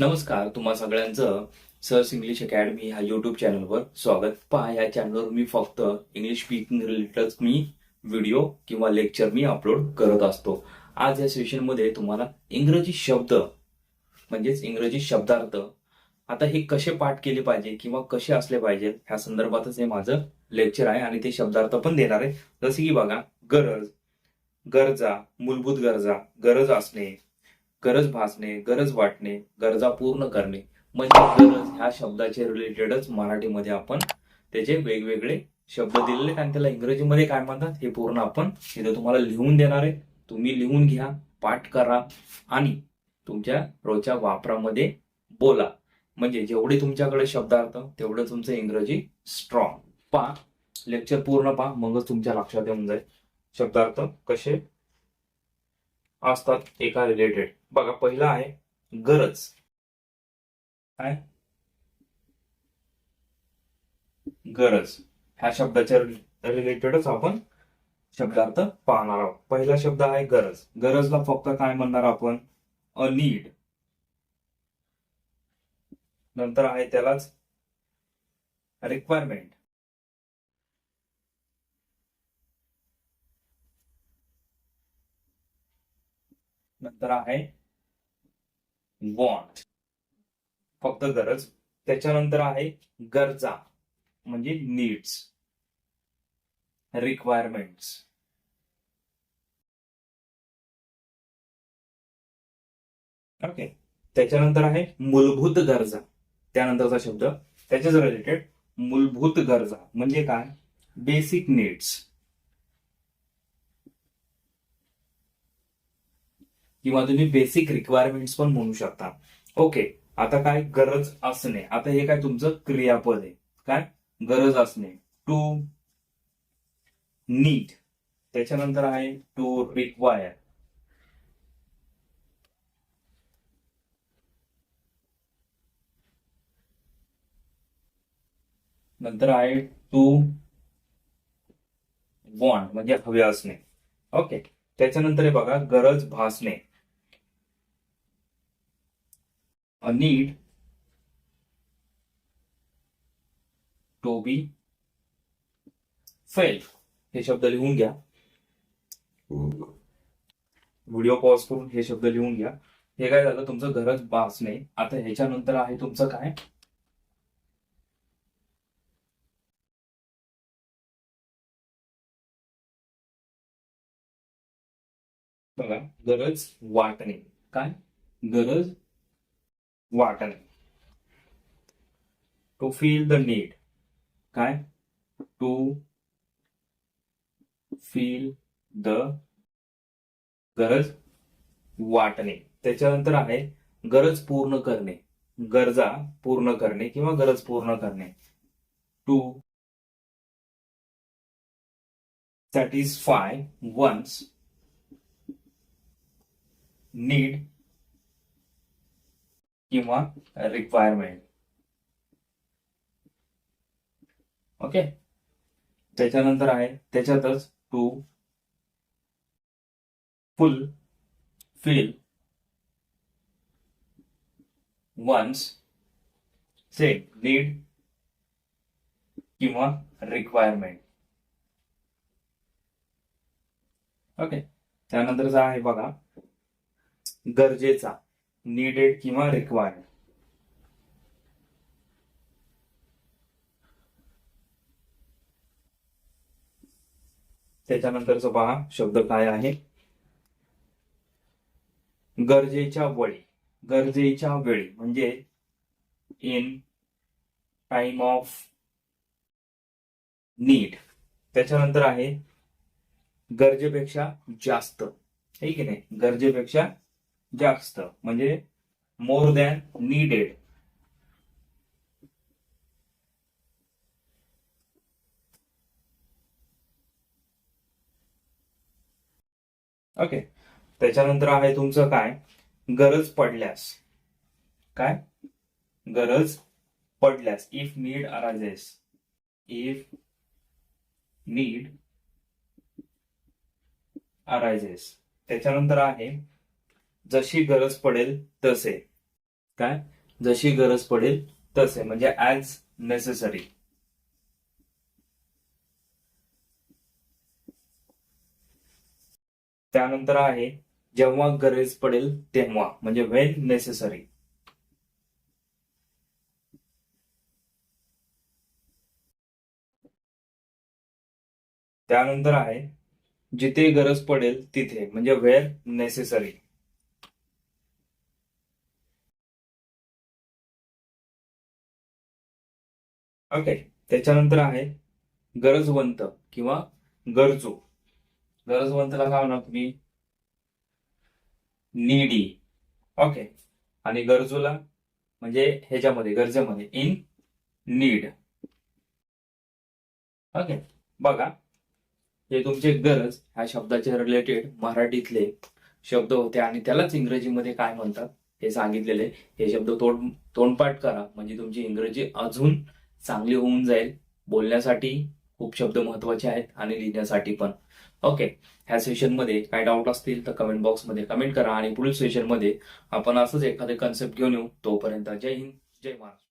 नमस्कार तुम्हा सगळ्यांचं सर्स इंग्लिश अकॅडमी ह्या युट्यूब चॅनलवर स्वागत. पहा या चॅनलवर मी फक्त इंग्लिश स्पीकिंग रिलेटेड मी व्हिडिओ किंवा लेक्चर मी अपलोड करत असतो. आज या सेशनमध्ये तुम्हाला इंग्रजी शब्द म्हणजेच इंग्रजी शब्दार्थ आता हे कसे पाठ केले पाहिजे किंवा कसे असले पाहिजे ह्या संदर्भातच हे माझं लेक्चर आहे आणि ते शब्दार्थ पण देणार आहे. जसे की बघा गरज गरजा मूलभूत गरजा गरज असणे गरज भासणे गरज वाटणे गरजा पूर्ण करणे म्हणजे गरज ह्या शब्दाचे रिलेटेडच मराठीमध्ये आपण त्याचे वेगवेगळे शब्द दिलेले आणि त्याला इंग्रजीमध्ये काय म्हणतात? हे पूर्ण आपण इथे तुम्हाला लिहून देणार आहे. तुम्ही लिहून घ्या पाठ करा आणि तुमच्या रोजच्या वापरामध्ये बोला. म्हणजे जेवढे तुमच्याकडे शब्दार्थ तेवढं तुमचं इंग्रजी स्ट्रॉंग पहा लेक्चर पूर्ण पहा मगच तुमच्या लक्षात येऊन जाईल. शब्दार्थ कसे असतात? एका रिलेटेड बघा पहिला आहे गरज. काय? गरज. ह्या शब्दाच्या रिलेटेडच आपण शब्दार्थ पाहणार आहोत. पहिला शब्द आहे गरज. गरजला फक्त काय म्हणणार आपण? अ नीड नंतर आहे त्यालाच रिक्वायरमेंट नंतर आहे वॉन्ट फक्त गरज. त्याच्यानंतर आहे गरजा म्हणजे नीड्स रिक्वायरमेंट्स ओके त्याच्यानंतर आहे मूलभूत गरजा. त्यानंतरचा शब्द त्याच्याच रिलेटेड मूलभूत गरजा म्हणजे काय? बेसिक नीड्स किंवा तुम्ही बेसिक रिक्वायरमेंट्स पण म्हणू शकता. ओके आता काय? गरज असणे. आता हे काय तुमचं क्रियापद आहे. काय? गरज असणे. टू नीड त्याच्यानंतर आहे टू रिक्वायर नंतर आहे टू वॉन्ट म्हणजे हवे असणे. ओके त्याच्यानंतर हे बघा गरज भासणे. A need to be felt. हे शब्द लिहून घ्या. व्हिडिओ पॉज करून हे शब्द लिहून घ्या. हे काय झालं? तुमचं गरज भासणे आता ह्याच्यानंतर आहे तुमचं काय? बघा गरज वाटणे. काय? गरज वाटणे टू फील द नीड काय? टू फील द गरज वाटणे. त्याच्यानंतर आहे गरज पूर्ण करणे. गरजा पूर्ण करणे किंवा गरज पूर्ण करणे. टू सॅटिस्फाय वन्स नीड किंवा रिक्वायरमेंट ओके त्याच्यानंतर आहे त्याच्यातच टू फुल फिल वन्स से नीड किंवा रिक्वायरमेंट ओके त्यानंतरचा आहे बघा गरजेचा. नीडेड किंवा रिक्वायर्ड त्याच्यानंतरचं पहा शब्द काय आहे? गरजेच्या वळी गरजेच्या वेळी म्हणजे इन टाइम ऑफ नीड त्याच्यानंतर आहे गरजेपेक्षा जास्त. आहे नाही? गरजेपेक्षा जास्त म्हणजे मोर दॅन नीडेड ओके त्याच्यानंतर आहे तुमचं काय? गरज पडल्यास. काय? गरज पडल्यास. If need arises if need arises त्याच्यानंतर आहे जशी गरज पडेल तसे. काय? जशी गरज पडेल तसे म्हणजे ऍज नेसेसरी त्यानंतर आहे जेव्हा गरज पडेल तेव्हा म्हणजे वेन नेसेसरी त्यानंतर आहे जिथे गरज पडेल तिथे म्हणजे वेअर नेसेसरी ओके त्याच्यानंतर आहे गरजवंत किंवा गरजू. गरजवंतला काय म्हणा तुम्ही? नीडी ओके आणि गरजूला म्हणजे ह्याच्यामध्ये गरजेमध्ये इन नीड ओके बघा हे तुमचे गरज ह्या शब्दाचे रिलेटेड मराठीतले शब्द होते आणि त्यालाच इंग्रजीमध्ये काय म्हणतात? हे सांगितलेले. हे शब्द तोंड तोंडपाठ करा. म्हणजे तुमची इंग्रजी अजून चांगली होऊन जाईल. बोलण्यासाठी खूप शब्द महत्त्वाचे आहेत आणि लिहिण्यासाठी पण. ओके ह्या सेशनमध्ये काय डाऊट असतील तर कमेंट बॉक्समध्ये कमेंट करा आणि पुढील सेशनमध्ये आपण असंच एखादे कन्सेप्ट घेऊन येऊ. तोपर्यंत जय हिंद जय महाराष्ट्र.